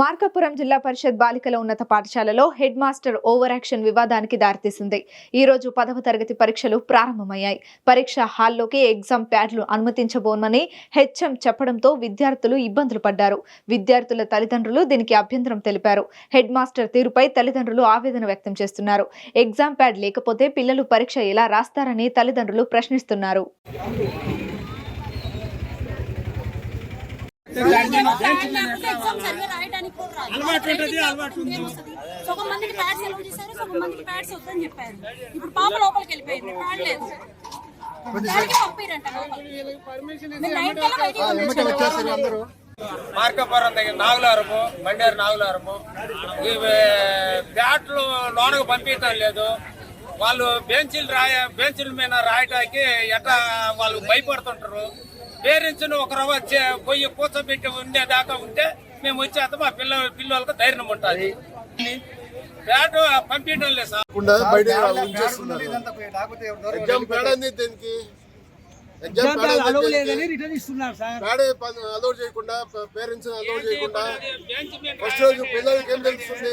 మార్కాపురం జిల్లా పరిషత్ బాలికల ఉన్నత పాఠశాలలో హెడ్ మాస్టర్ ఓవర్ యాక్షన్ వివాదానికి దారితీసింది. ఈ రోజు పదవ తరగతి పరీక్షలు ప్రారంభమయ్యాయి. పరీక్ష హాల్లోకి ఎగ్జామ్ ప్యాడ్లు అనుమతించబోమని హెచ్ఎం చెప్పడంతో విద్యార్థులు ఇబ్బందులు పడ్డారు. విద్యార్థుల తల్లిదండ్రులు దీనికి అభ్యంతరం తెలిపారు. హెడ్ మాస్టర్ తీరుపై తల్లిదండ్రులు ఆవేదన వ్యక్తం చేస్తున్నారు. ఎగ్జామ్ ప్యాడ్ లేకపోతే పిల్లలు పరీక్ష ఎలా రాస్తారని తల్లిదండ్రులు ప్రశ్నిస్తున్నారు. అలవాటు ఉంటుంది అలవాటు ఉంది సగం మందికి ప్యాడ్స్ ఎలా చేశారు సగం మందికి ప్యాడ్స్ వద్దని చెప్పారు. ఇప్పుడు పాప లోపలికి వెళ్ళిపోయింది ప్యాడ్ లేదు. దానికి పంపిరంట మీరు నైట్ కల్లా బయటికి పంపించారు. మార్కాపురం దగ్గర నాగులారము బండేరు నాగులారము. ఇవి బ్యాట్లు లోనకు పంపించడం లేదు. వాళ్ళు బెంచీలు రాయ బెంచీల మీద రాయటానికి ఎట్లా వాళ్ళు భయపడుతుంటారు. పేరెంట్స్ ఒక రవ్వ చే- పోయి కూర్చోబెట్టి ఉండేదాకా ఉంటే మేము వచ్చేస్తాం మా పిల్లల పిల్లలకు ధైర్యం ఉంటుంది. బ్యాట్ పంపించడం లేదు సార్. కాకుండా బయట ఉంచేస్తున్నారు ఎగ్జామ్ పేడ దీనికి? అలౌ చేయకుండా పేరెంట్స్ అలౌ చేయకుండా ఫస్ట్ రోజు పిల్లలకి ఏం తెలుస్తుంది?